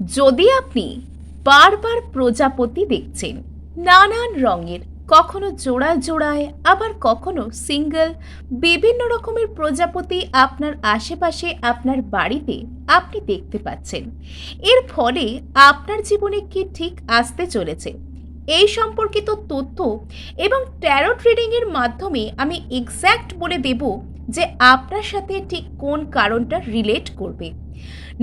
যদি আপনি বারবার প্রজাপতি দেখছেন, নানান রঙের, কখনো জোড়ায় জোড়ায়, আবার কখনো সিঙ্গেল, বিভিন্ন রকমের প্রজাপতি আপনার আশেপাশে, আপনার বাড়িতে আপনি দেখতে পাচ্ছেন। এর ফলে আপনার জীবনে কি ঠিক আসতে চলেছে? এই সম্পর্কিত তথ্য এবং ট্যারোট রিডিংয়ের মাধ্যমে আমি এক্স্যাক্ট বলে দেব যে আপনার সাথে ঠিক কোন কারণটা রিলেট করবে।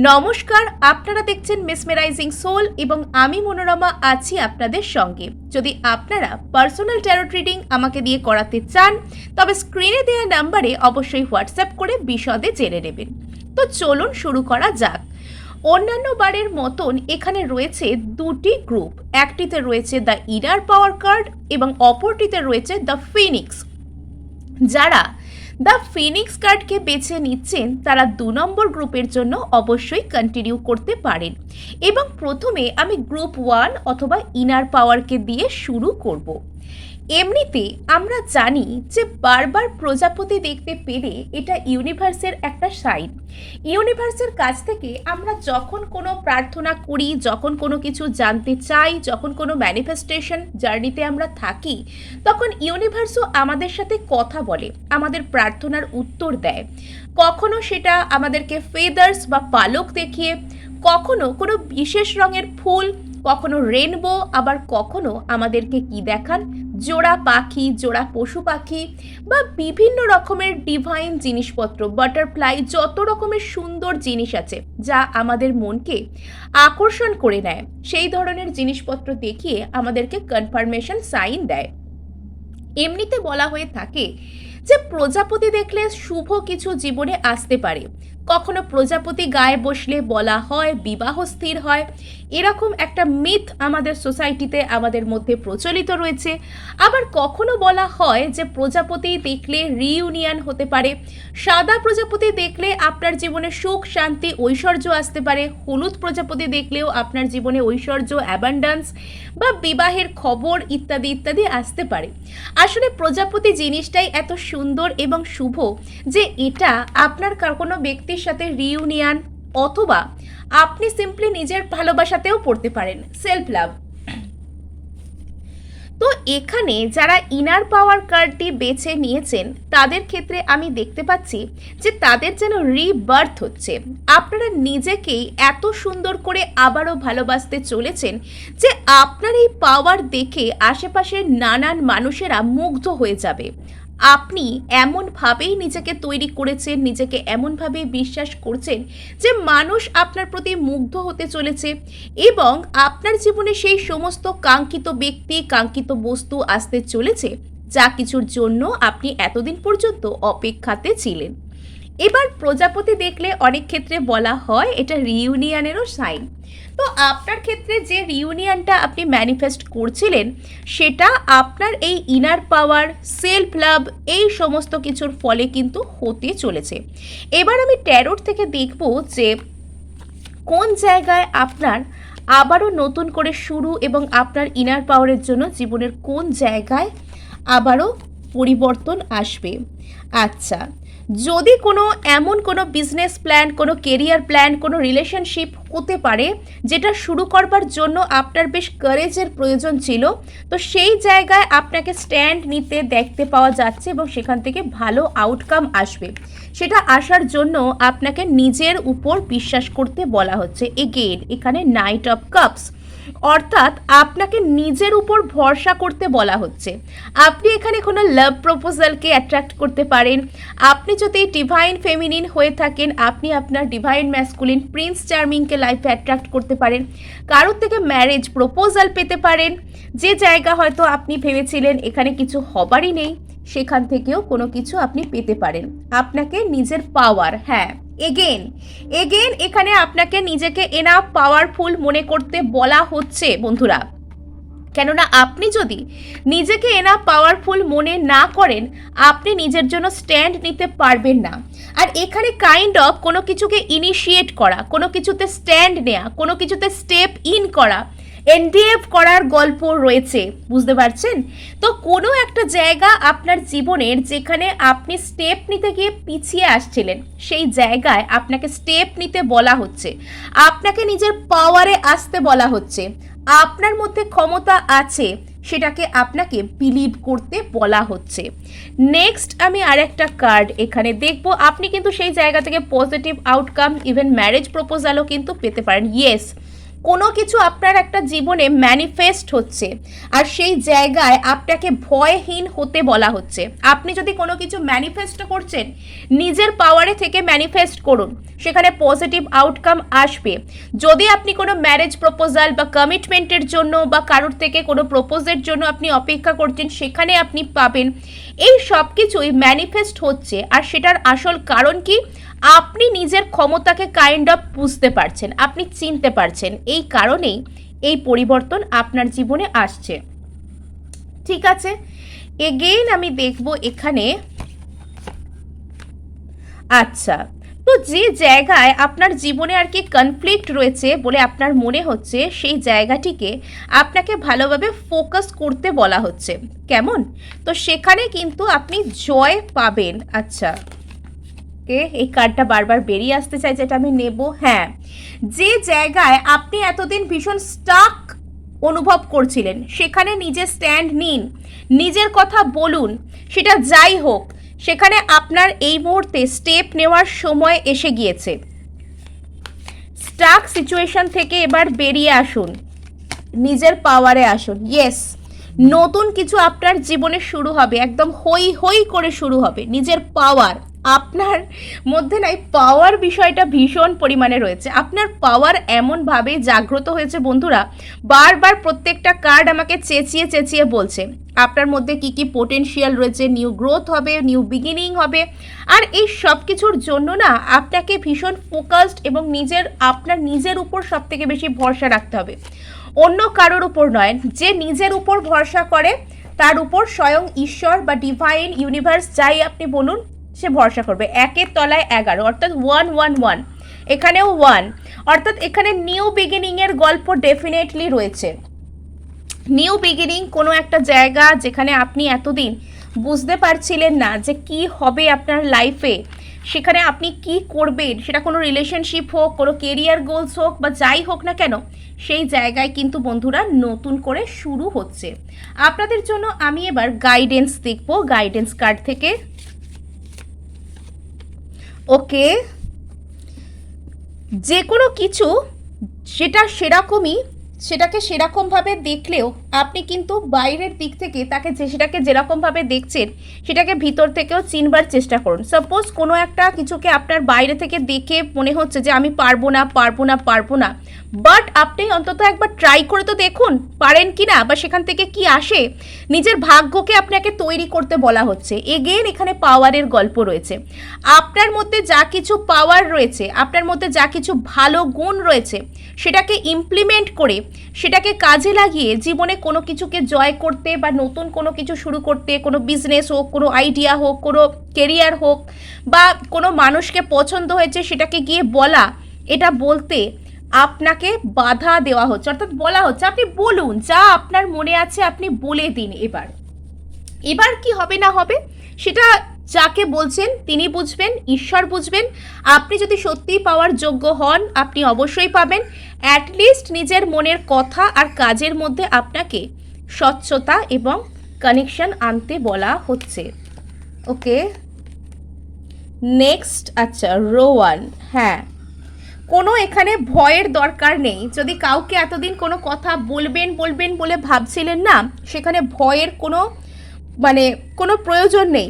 নমস্কার, আপনারা দেখছেন মেসমেরাইজিং সোল এবং আমি মনোরমা আছি আপনাদের সঙ্গে। যদি আপনারা পার্সোনাল ট্যারোট রিডিং আমাকে দিয়ে করাতে চান, তবে স্ক্রিনে দেওয়া নাম্বারে অবশ্যই হোয়াটসঅ্যাপ করে বিশদে জেনে নেবেন। তো চলুন শুরু করা যাক। অন্যান্য বারের মতন এখানে রয়েছে দুটি গ্রুপ একটিতে রয়েছে দ্য ইনার পাওয়ার কার্ড এবং অপরটিতে রয়েছে দ্য ফিনিক্স যারা দ্য ফিনিক্স কার্ডকে বেছে নিচ্ছেন তারা দু নম্বর গ্রুপের জন্য অবশ্যই কন্টিনিউ করতে পারেন। এবং প্রথমে আমি গ্রুপ ওয়ান অথবা ইনার পাওয়ারকে দিয়ে শুরু করব। এমনিতে আমরা জানি যে বারবার প্রজাপতি দেখতে পেলে এটা ইউনিভার্সের একটা সাইন। ইউনিভার্সের কাছ থেকে আমরা যখন কোনো প্রার্থনা করি, যখন কোনো কিছু জানতে চাই, যখন কোনো ম্যানিফেস্টেশন জার্নিতে আমরা থাকি, তখন ইউনিভার্সও আমাদের সাথে কথা বলে, আমাদের প্রার্থনার উত্তর দেয়। কখনো সেটা আমাদেরকে ফেদার্স বা পালক দেখিয়ে, কখনো কোনো বিশেষ রঙের ফুল কখনো রেনবো আবার কখনো আমাদেরকে কি দেখান? জোড়া পাখি, জোড়া পশু পাখি বা বিভিন্ন রকমের ডিভাইন জিনিসপত্র বাটারফ্লাই যত রকমের সুন্দর জিনিস আছে, যা আমাদের মনকে আকর্ষণ করে নেয়, সেই ধরনের জিনিসপত্র দেখিয়ে আমাদেরকে কনফার্মেশন সাইন দেয়। এমনিতে বলা হয়ে থাকে যে প্রজাপতি দেখলে শুভ কিছু জীবনে আসতে পারে। কখনো প্রজাপতি গায়ে বসলে বলা হয়, বিবাহ স্থির হয় এরকম একটা মিথ আমাদের সোসাইটিতে আমাদের মধ্যে প্রচলিত রয়েছে। আবার কখনো বলা হয় যে প্রজাপতি দেখলে রিইউনিয়ন হতে পারে, সাদা প্রজাপতি দেখলে আপনার জীবনে সুখ, শান্তি, ঐশ্বর্য আসতে পারে, হলুদ প্রজাপতি দেখলেও আপনার জীবনে ঐশ্বর্য অ্যাবান্ডান্স বা বিবাহের খবর ইত্যাদি ইত্যাদি আসতে পারে। আসলে প্রজাপতি জিনিসটাই এত সুন্দর এবং শুভ যে এটা আপনার কোনো ব্যক্তির সাথে রিউনিয়ন অথবা আপনি সিম্পলি নিজের ভালোবাসাতেও পড়তে পারেন সেলফ লাভ তো এখানে যারা ইনার পাওয়ার কার্ডটি বেছে নিয়েছেন, তাদের ক্ষেত্রে আমি দেখতে পাচ্ছি যে তাদের যেন রিবার্থ হচ্ছে। আপনারা নিজেকেই এত সুন্দর করে আবারও ভালোবাসতে চলেছেন যে আপনার এই পাওয়ার দেখে আশেপাশের নানান মানুষেরা মুগ্ধ হয়ে যাবে। আপনি এমনভাবেই নিজেকে তৈরি করেছেন, নিজেকে এমনভাবে বিশ্বাস করছেন যে মানুষ আপনার প্রতি মুগ্ধ হতে চলেছে এবং আপনার জীবনে সেই সমস্ত কাঙ্ক্ষিত ব্যক্তি, কাঙ্ক্ষিত বস্তু আসতে চলেছে, যা কিছুর জন্য আপনি এতদিন পর্যন্ত অপেক্ষাতে ছিলেন। এবার প্রজাপতি দেখলে অনেক ক্ষেত্রে বলা হয় এটা রিউনিয়নেরও সাইন তো আপনার ক্ষেত্রে যে রিউনিয়নটা আপনি ম্যানিফেস্ট করছিলেন, সেটা আপনার এই ইনার পাওয়ার সেলফ লাভ এই সমস্ত কিছুর ফলে কিন্তু হতে চলেছে। এবার আমি ট্যারোট থেকে দেখব যে কোন জায়গায় আপনার আবারও নতুন করে শুরু এবং আপনার ইনার পাওয়ারের জন্য জীবনের কোন জায়গায় আবারও পরিবর্তন আসবে? আচ্ছা যদি কোনো এমন কোনো বিজনেস প্ল্যান কোনো কেরিয়ার প্ল্যান কোনো রিলেশনশিপ হতে পারে, যেটা শুরু করবার জন্য আপনার বেশ কারেজের প্রয়োজন ছিল, তো সেই জায়গায় আপনাকে স্ট্যান্ড নিতে, দেখতে পাওয়া যাচ্ছে এবং সেখান থেকে ভালো আউটকাম আসবে। সেটা আসার জন্য আপনাকে নিজের উপর বিশ্বাস করতে বলা হচ্ছে। এগেন এখানে নাইট অফ কাপস অর্থাৎ আপনাকে নিজের উপর ভরসা করতে বলা হচ্ছে। আপনি এখানে কোনো লাভ প্রপোজালকে অ্যাট্রাক্ট করতে পারেন। আপনি যদি ডিভাইন ফেমিনিন হয়ে থাকেন, আপনি আপনার ডিভাইন ম্যাসকুলিন প্রিন্স চার্মিংকে লাইফে অ্যাট্রাক্ট করতে পারেন। কারোর থেকে ম্যারেজ প্রপোজাল পেতে পারেন। যে জায়গা হয়তো আপনি ভেবেছিলেন এখানে কিছু হবারই নেই, সেখান থেকেও কোনো কিছু আপনি পেতে পারেন। আপনাকে নিজের পাওয়ার হ্যাঁ। এগেন এগেন এখানে আপনাকে নিজেকে এনা পাওয়ারফুল মনে করতে বলা হচ্ছে, বন্ধুরা। কেননা আপনি যদি নিজেকে এনা পাওয়ারফুল মনে না করেন, আপনি নিজের জন্য স্ট্যান্ড নিতে পারবেন না। আর এখানে কাইন্ড অফ কোনো কিছুকে ইনিশিয়েট করা, কোনো কিছুতে স্ট্যান্ড নেওয়া কোনো কিছুতে স্টেপ ইন করা এনডিএফ করার গল্প রয়েছে, বুঝতে পারছেন? তো কোনো একটা জায়গা আপনার জীবনের যেখানে আপনি স্টেপ নিতে গিয়ে পিছিয়ে আসছিলেন, সেই জায়গায় আপনাকে স্টেপ নিতে বলা হচ্ছে। আপনাকে নিজের পাওয়ারে আসতে বলা হচ্ছে। আপনার মধ্যে ক্ষমতা আছে, সেটাকে আপনাকে বিলিভ করতে বলা হচ্ছে। নেক্সট আমি আরেকটা কার্ড এখানে দেখব। আপনি কিন্তু সেই জায়গা থেকে পজিটিভ আউটকাম ইভেন ম্যারেজ প্রপোজালও কিন্তু পেতে পারেন। ইয়েস কোনো কিছু আপনার একটা জীবনে ম্যানিফেস্ট হচ্ছে। আর সেই জায়গায় আপনাকে ভয়হীন হতে বলা হচ্ছে। আপনি যদি কোনো কিছু ম্যানিফেস্ট করছেন, নিজের পাওয়ারে থেকে ম্যানিফেস্ট করুন। সেখানে পজিটিভ আউটকাম আসবে। যদি আপনি কোনো ম্যারেজ প্রপোজাল বা কমিটমেন্টের জন্য বা কারোর থেকে কোনো প্রপোজের জন্য আপনি অপেক্ষা করছেন, সেখানে আপনি পাবেন। এই সব কিছুই ম্যানিফেস্ট হচ্ছে আর সেটার আসল কারণ কি? আপনি নিজের ক্ষমতাকে কাইন্ড অফ বুঝতে পারছেন, আপনি চিনতে পারছেন। এই কারণেই এই পরিবর্তন আপনার জীবনে আসছে। ঠিক আছে? এগেইন আমি দেখব এখানে। আচ্ছা তো যে জায়গায় আপনার জীবনে আর কি কনফ্লিক্ট রয়েছে বলে আপনার মনে হচ্ছে, সেই জায়গাটিকে আপনাকে ভালোভাবে ফোকাস করতে বলা হচ্ছে। কেমন? তো সেখানে কিন্তু আপনি জয় পাবেন। আচ্ছা। কে এই কার্ডটা বারবার বেরিয়ে আসতে চাই যেটা আমি নেব। হ্যাঁ। যে জায়গায় আপনি এতদিন ভীষণ স্টাক অনুভব করছিলেন, সেখানে নিজের স্ট্যান্ড নিন। নিজের কথা বলুন। সেটা যাই হোক সেখানে আপনার এই মুহূর্তে স্টেপ নেওয়ার সময় এসে গিয়েছে। স্টাক সিচুয়েশন থেকে এবার বেরিয়ে আসুন। নিজের পাওয়ারে আসুন। ইয়েস নতুন কিছু আপনার জীবনে শুরু হবে। একদম হই হই করে শুরু হবে। নিজের পাওয়ার আপনার মধ্যে নাই পাওয়ার বিষয়টা ভীষণ পরিমাণে রয়েছে। আপনার পাওয়ার এমনভাবে জাগ্রত হয়েছে বন্ধুরা, বারবার প্রত্যেকটা কার্ড আমাকে চেঁচিয়ে চেঁচিয়ে বলছে, আপনার মধ্যে কি কি পোটেনশিয়াল রয়েছে নিউ গ্রোথ হবে নিউ বিগিনিং হবে, আর এই সব কিছুর জন্য না আপনাকে ভীষণ ফোকাসড এবং নিজের, আপনার নিজের উপর সব থেকে বেশি ভরসা রাখতে হবে। অন্য কারোর উপর নয়, যে নিজের উপর ভরসা করে, তার উপর স্বয়ং ঈশ্বর বা ডিভাইন ইউনিভার্স যাই আপনি বলুন সে ভরসা করবে। একের তলায় এগারো, অর্থাৎ ওয়ান ওয়ান ওয়ান এখানেও ওয়ান অর্থাৎ এখানে নিউ বিগিনিংয়ের গল্প ডেফিনেটলি রয়েছে। নিউ বিগিনিং কোনো একটা জায়গা যেখানে আপনি এতদিন বুঝতে পারছিলেন না যে কি হবে আপনার লাইফে সেখানে আপনি কি করবেন? সেটা কোনো রিলেশনশিপ হোক, কোনো কেরিয়ার গোলস হোক বা যাই হোক না কেন, সেই জায়গায় কিন্তু বন্ধুরা নতুন করে শুরু হচ্ছে। আপনাদের জন্য আমি এবার গাইডেন্স দেখব। গাইডেন্স কার্ড থেকে ওকে? যে কোনো কিছু সেটা সেরকমই, সেটাকে সেরকমভাবে দেখলেও আপনি কিন্তু বাইরের দিক থেকে তাকে যে, সেটাকে যেরকমভাবে দেখছেন, সেটাকে ভিতর থেকেও চিনবার চেষ্টা করুন। সাপোজ কোনো একটা কিছুকে আপনার বাইরে থেকে দেখে মনে হচ্ছে যে আমি পারব না পারব না পারব না। বাট আপনি অন্তত একবার ট্রাই করে তো দেখুন, পারেন কি না, বা সেখান থেকে কি আসে। নিজের ভাগ্যকে আপনাকে তৈরি করতে বলা হচ্ছে। এগেন এখানে পাওয়ারের গল্প রয়েছে। আপনার মধ্যে যা কিছু পাওয়ার রয়েছে, আপনার মধ্যে যা কিছু ভালো গুণ রয়েছে, সেটাকে ইমপ্লিমেন্ট করে, সেটাকে কাজে লাগিয়ে জীবনে কোনো কিছুকে জয় করতে বা নতুন কোনো কিছু শুরু করতে, কোনো বিজনেস হোক, কোনো আইডিয়া হোক, কোনো কেরিয়ার হোক, বা কোনো মানুষকে পছন্দ হয়েছে সেটাকে গিয়ে বলা, এটা বলতে আপনাকে বাধা দেওয়া হচ্ছে, অর্থাৎ বলা হচ্ছে, আপনি বলুন, যা আপনার মনে আছে আপনি বলে দিন এবার। এবার কি হবে না হবে, সেটা যাকে বলছেন তিনি বুঝবেন, ঈশ্বর বুঝবেন। আপনি যদি সত্যিই পাওয়ার যোগ্য হন, আপনি অবশ্যই পাবেন। অ্যাটলিস্ট নিজের মনের কথা আর কাজের মধ্যে আপনাকে স্বচ্ছতা এবং কানেকশন আনতে বলা হচ্ছে। ওকে নেক্সট আচ্ছা রোয়ান হ্যাঁ। কোনো এখানে ভয়ের দরকার নেই। যদি কাউকে এতদিন কোনো কথা বলবেন বলবেন বলে ভাবছিলেন না, সেখানে ভয়ের কোনো মানে কোনো প্রয়োজন নেই।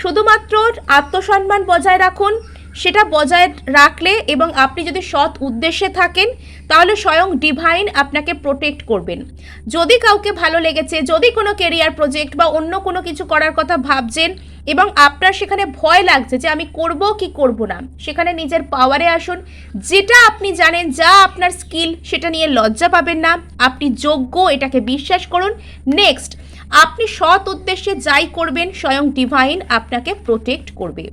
শুধুমাত্র আত্মসম্মান বজায় রাখুন সেটা বজায় রাখলে এবং আপনি যদি সৎ উদ্দেশ্যে থাকেন, তাহলে স্বয়ং ডিভাইন আপনাকে প্রোটেক্ট করবেন। যদি কাউকে ভালো লেগেছে, যদি কোনো কেরিয়ার প্রজেক্ট বা অন্য কোনো কিছু করার কথা ভাবছেন এবং আপনার সেখানে ভয় লাগছে যে আমি করব কি করব না, সেখানে নিজের পাওয়ারে আসুন। যেটা আপনি জানেন, যা আপনার স্কিল সেটা নিয়ে লজ্জা পাবেন না। আপনি যোগ্য, এটাকে বিশ্বাস করুন। নেক্সট আপনি সৎ উদ্দেশ্যে যাই করবেন, স্বয়ং ডিভাইন আপনাকে প্রোটেক্ট করবে।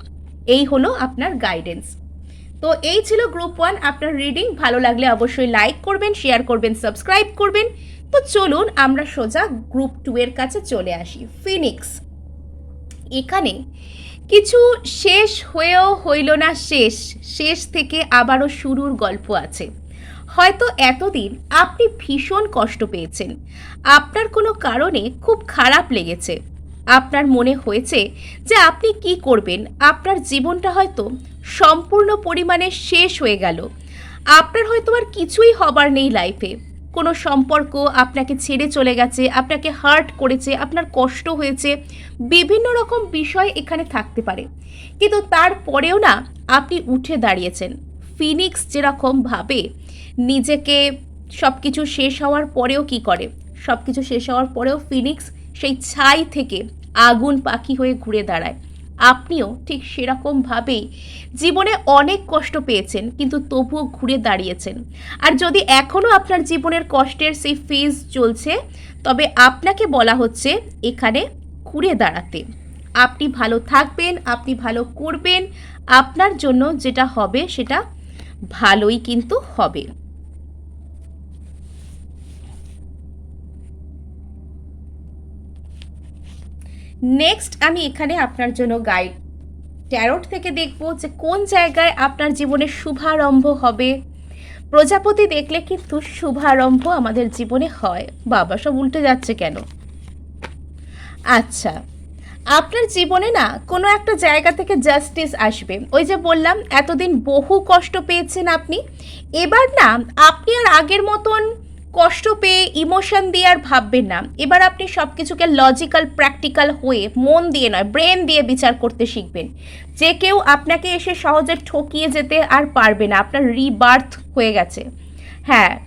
এই হলো আপনার গাইডেন্স তো এই ছিল গ্রুপ ওয়ান আপনার রিডিং ভালো লাগলে অবশ্যই লাইক করবেন শেয়ার করবেন সাবস্ক্রাইব করবেন। তো চলুন আমরা সোজা গ্রুপ টু এর কাছে চলে আসি। ফিনিক্স এখানে কিছু শেষ হয়েও হইল না, শেষ। শেষ থেকে আবারও শুরুর গল্প আছে। হয়তো এতদিন আপনি ভীষণ কষ্ট পেয়েছেন। আপনার কোনো কারণে খুব খারাপ লেগেছে। আপনার মনে হয়েছে যে আপনি কি করবেন? আপনার জীবনটা হয়তো সম্পূর্ণ পরিমাণে শেষ হয়ে গেল। আপনার হয়তো আর কিছুই হবার নেই লাইফে কোনো সম্পর্ক আপনাকে ছেড়ে চলে গেছে, আপনাকে হার্ট করেছে, আপনার কষ্ট হয়েছে, বিভিন্ন রকম বিষয় এখানে থাকতে পারে। কিন্তু তারপরেও না, আপনি উঠে দাঁড়িয়েছেন। ফিনিক্স যেরকম ভাবে নিজেকে সব কিছু শেষ হওয়ার পরেও কি করে? সব কিছু শেষ হওয়ার পরেও ফিনিক্স সেই ছাই থেকে আগুন পাখি হয়ে ঘুরে দাঁড়ায়। আপনিও ঠিক সেরকমভাবেই জীবনে অনেক কষ্ট পেয়েছেন, কিন্তু তবুও ঘুরে দাঁড়িয়েছেন। আর যদি এখনও আপনার জীবনের কষ্টের সেই ফেজ চলছে, তবে আপনাকে বলা হচ্ছে এখানে ঘুরে দাঁড়াতে। আপনি ভালো থাকবেন, আপনি ভালো করবেন, আপনার জন্য যেটা হবে সেটা ভালোই কিন্তু হবে। নেক্সট আমি এখানে আপনার জন্য গাইড ট্যারোট থেকে দেখব যে কোন জায়গায় আপনার জীবনে শুভারম্ভ হবে। প্রজাপতি দেখলে কিন্তু শুভারম্ভ আমাদের জীবনে হয়। বাবা, সব উল্টে যাচ্ছে কেন? আচ্ছা আপনার জীবনে না কোনো একটা জায়গা থেকে জাস্টিস আসবে। ওই যে বললাম, এতদিন বহু কষ্ট পেয়েছেন আপনি। এবার না, আপনি আর আগের মতন কষ্ট পেয়ে ইমোশন দিয়ে আর ভাববেন না। এবার আপনি সব কিছুকে লজিক্যাল প্র্যাকটিক্যাল হয়ে মন দিয়ে নয় ব্রেন দিয়ে বিচার করতে শিখবেন। যে কেউ আপনাকে এসে সহজে ঠকিয়ে যেতে আর পারবে না, আপনার রিবার্থ হয়ে গেছে। হ্যাঁ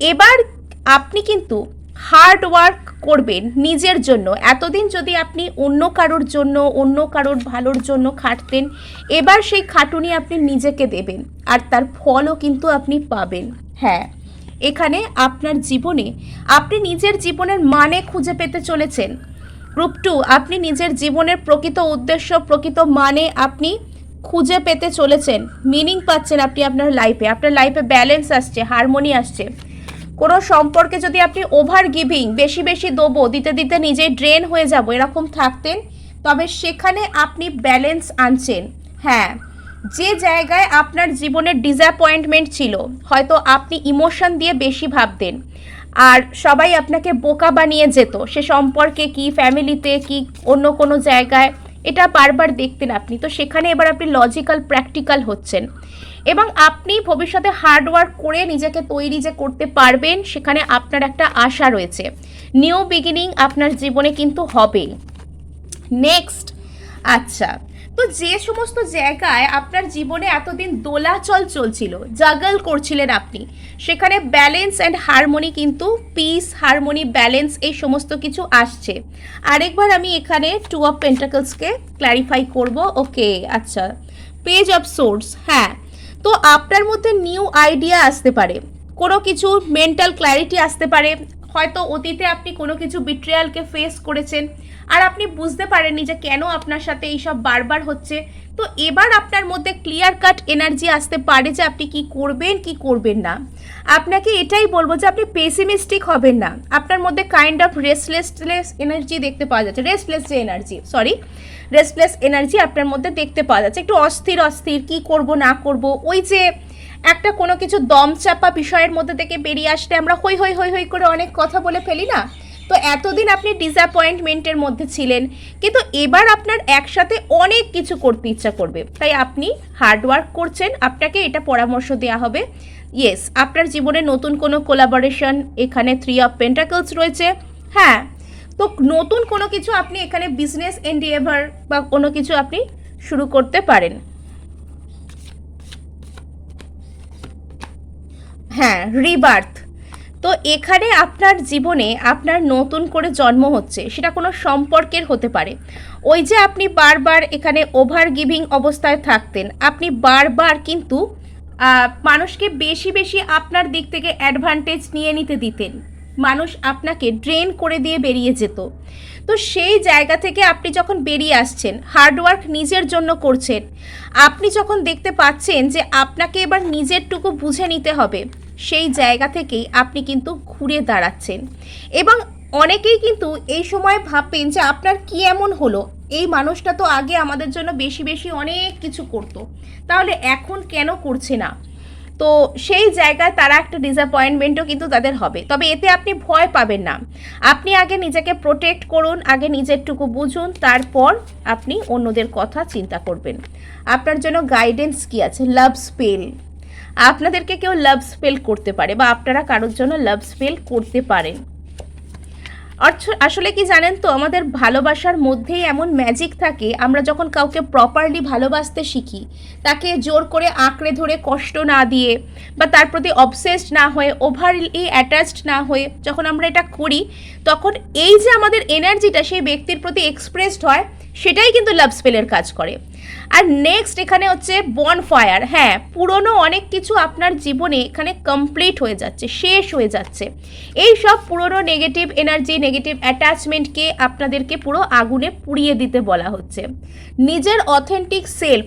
এবার আপনি কিন্তু হার্ড ওয়ার্ক করবেন নিজের জন্য। এতদিন যদি আপনি অন্য কারোর জন্য, অন্য কারোর ভালোর জন্য খাটতেন, এবার সেই খাটুনি আপনি নিজেকে দেবেন আর তার ফলও কিন্তু আপনি পাবেন। হ্যাঁ। এখানে আপনার জীবনে আপনি নিজের জীবনের মানে খুঁজে পেতে চলেছেন। গ্রুপ টু, আপনি নিজের জীবনের প্রকৃত উদ্দেশ্য, প্রকৃত মানে আপনি খুঁজে পেতে চলেছেন। মিনিং পাচ্ছেন আপনি আপনার লাইফে আপনার লাইফে ব্যালেন্স আসছে হারমোনি আসছে। কোনো সম্পর্কে যদি আপনি ওভার গিভিং বেশি বেশি দেবো, দিতে দিতে নিজেই ড্রেন হয়ে যাব, এরকম থাকতেন, তবে সেখানে আপনি ব্যালেন্স আনছেন। হ্যাঁ। যে জায়গায় আপনার জীবনের ডিসঅ্যাপয়েন্টমেন্ট ছিল, হয়তো আপনি ইমোশন দিয়ে বেশি ভাবতেন। আর সবাই আপনাকে বোকা বানিয়ে যেত, সে সম্পর্কে কি ফ্যামিলিতে কি অন্য কোনো জায়গায়, এটা বারবার দেখতেন আপনি। তো সেখানে এবার আপনি লজিক্যাল প্র্যাকটিক্যাল হচ্ছেন। এবং আপনি ভবিষ্যতে হার্ডওয়ার্ক করে নিজেকে তৈরি যে করতে পারবেন, সেখানে আপনার একটা আশা রয়েছে। নিউ বিগিনিং আপনার জীবনে কিন্তু হবে নেক্সট আচ্ছা। তো যে সমস্ত জায়গায় আপনার জীবনে এতদিন দোলাচল চলছিল, জাগল করছিলেন আপনি, সেখানে ব্যালেন্স অ্যান্ড হারমোনি কিন্তু পিস হারমোনি ব্যালেন্স এই সমস্ত কিছু আসছে। আরেকবার আমি এখানে টু অফ পেন্টাকলসকে ক্ল্যারিফাই করব, ওকে আচ্ছা পেজ অফ সোর্স হ্যাঁ তো আপনার মধ্যে নিউ আইডিয়া আসতে পারে, কোনো কিছু মেন্টাল ক্ল্যারিটি আসতে পারে, হয়তো অতীতে আপনি কোনো কিছু বিট্রিয়ালকে ফেস করেছেন আর আপনি বুঝতে পারেননি যে কেন আপনার সাথে এইসব বারবার হচ্ছে। তো এবার আপনার মধ্যে ক্লিয়ার কাট এনার্জি আসতে পারে যে আপনি কি করবেন কি করবেন না। আপনাকে এটাই বলব যে আপনি পেসিমিস্টিক হবেন না। আপনার মধ্যে কাইন্ড অফ রেস্টলেসলেস এনার্জি দেখতে পাওয়া যাচ্ছে। রেস্টলেস যে এনার্জি সরি রেস্টলেস এনার্জি আপনার মধ্যে দেখতে পাওয়া যাচ্ছে। একটু অস্থির অস্থির, কি করব, না করব, ওই যে একটা কোনো কিছু দম চাপা বিষয়ের মধ্যে থেকে বেরিয়ে আসতে আমরা হই হই হই হই করে অনেক কথা বলে ফেলি না? তো এতদিন আপনি ডিসঅ্যাপয়েন্টমেন্টের মধ্যে ছিলেন, কিন্তু এবার আপনার একসাথে অনেক কিছু করতে ইচ্ছা করবে। তাই আপনি হার্ডওয়ার্ক করছেন, আপনাকে এটা পরামর্শ দেওয়া হবে। ইয়েস আপনার জীবনে নতুন কোনো কোলাবোরেশন এখানে থ্রি অফ পেন্টাকলস রয়েছে। হ্যাঁ তো নতুন কোনো কিছু আপনি এখানে বিজনেস এন্ডিএভার বা কোনো কিছু আপনি শুরু করতে পারেন। হ্যাঁ রিবার্থ তো এখানে আপনার জীবনে আপনার নতুন করে জন্ম হচ্ছে, সেটা কোনো সম্পর্কের হতে পারে। ওই যে আপনি বারবার এখানে ওভার গিভিং অবস্থায় থাকতেন, আপনি বারবার কিন্তু মানুষকে বেশি বেশি আপনার দিক থেকে অ্যাডভান্টেজ নিয়ে নিতে দিতেন। মানুষ আপনাকে ড্রেন করে দিয়ে বেরিয়ে যেত। তো সেই জায়গা থেকে আপনি যখন বেরিয়ে আসছেন হার্ডওয়ার্ক নিজের জন্য করছেন, আপনি যখন দেখতে পাচ্ছেন যে আপনাকে এবার নিজেরটুকু বুঝে নিতে হবে সেই জায়গা থেকেই আপনি কিন্তু ঘুরে দাঁড়াচ্ছেন। এবং অনেকেই কিন্তু এই সময় ভাববেন যে আপনার কি এমন হলো? এই মানুষটা তো আগে আমাদের জন্য বেশি বেশি অনেক কিছু করতো। তাহলে এখন কেন করছে না? তো সেই জায়গায় তারা একটা ডিসঅ্যাপয়েন্টমেন্টও কিন্তু তাদের হবে। তবে এতে আপনি ভয় পাবেন না। আপনি আগে নিজেকে প্রোটেক্ট করুন, আগে নিজেরটুকু বুঝুন, তারপর আপনি অন্যদের কথা চিন্তা করবেন। আপনার জন্য গাইডেন্স কি আছে? লাভ স্পেল আপনাদেরকে কেউ লাভ স্পেল করতে পারে বা আপনারা কারোর জন্য লাভ স্পেল করতে পারেন। আসলে কি জানেন তো, আমাদের ভালোবাসার মধ্যেই এমন ম্যাজিক থাকে, আমরা যখন কাউকে প্রপারলি ভালোবাসতে শিখি, তাকে জোর করে আঁকড়ে ধরে কষ্ট না দিয়ে বা তার প্রতি অবসেসড না হয়ে ওভারলি অ্যাটাচড না হয়ে যখন আমরা এটা করি, তখন এই যে আমাদের এনার্জিটা সেই ব্যক্তির প্রতি এক্সপ্রেসড হয়, সেটাই কিন্তু লাভ স্পেলের কাজ করে। আর নেক্সট এখানে হচ্ছে বন ফায়ার হ্যাঁ পুরনো অনেক কিছু আপনার জীবনে এখানে কমপ্লিট হয়ে যাচ্ছে, শেষ হয়ে যাচ্ছে। এই সব পুরনো নেগেটিভ এনার্জি নেগেটিভ অ্যাটাচমেন্টকে আপনাদেরকে পুরো আগুনে পুড়িয়ে দিতে বলা হচ্ছে। নিজের অথেন্টিক সেলফ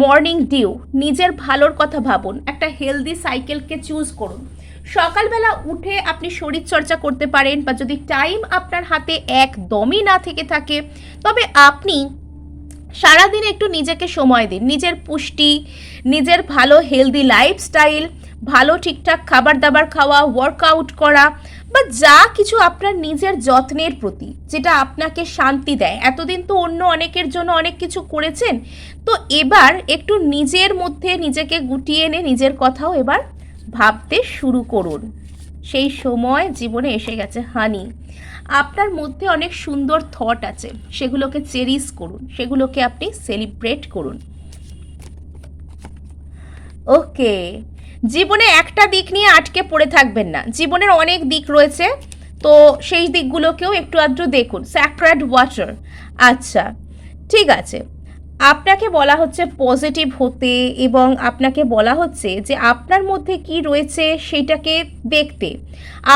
মর্নিং ডিউ নিজের ভালোর কথা ভাবুন, একটা হেলদি সাইকেলকে চুজ করুন। সকালবেলা উঠে আপনি শরীরচর্চা করতে পারেন বা যদি টাইম আপনার হাতে একদমই না থেকে থাকে, তবে আপনি সারাদিন একটু নিজেকে সময় দিন। নিজের পুষ্টি, নিজের ভালো হেলদি লাইফস্টাইল ভালো ঠিকঠাক খাবার দাবার খাওয়া ওয়ার্কআউট করা, বা যা কিছু আপনার নিজের যত্নের প্রতি, যেটা আপনাকে শান্তি দেয়। এতদিন তো অন্য অনেকের জন্য অনেক কিছু করেছেন। তো এবার একটু নিজের মধ্যে নিজেকে গুটিয়ে এনে নিজের কথাও এবার ভাবতে শুরু করুন। সেই সময় জীবনে এসে গেছে হানি। আপনার মধ্যে অনেক সুন্দর থট আছে। সেগুলোকে চেরিস করুন। সেগুলোকে আপনি সেলিব্রেট করুন। ওকে জীবনে একটা দিক নিয়ে আটকে পড়ে থাকবেন না। জীবনের অনেক দিক রয়েছে। তো সেই দিকগুলোকেও একটু আধটু দেখুন। স্যাক্রেড ওয়াটার আচ্ছা ঠিক আছে। আপনাকে বলা হচ্ছে পজিটিভ হতে এবং আপনাকে বলা হচ্ছে যে আপনার মধ্যে কি রয়েছে সেটাকে দেখতে।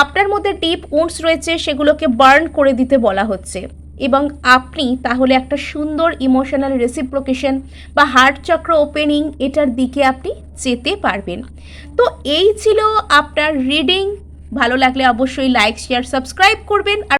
আপনার মধ্যে ডিপ উন্স রয়েছে সেগুলোকে বার্ন করে দিতে বলা হচ্ছে এবং আপনি তাহলে একটা সুন্দর ইমোশনাল রেসিপ্রোকেশন বা হার্ট চক্র ওপেনিং এটার দিকে আপনি যেতে পারবেন। তো এই ছিল আপনার রিডিং ভালো লাগলে অবশ্যই লাইক শেয়ার সাবস্ক্রাইব করবেন। আর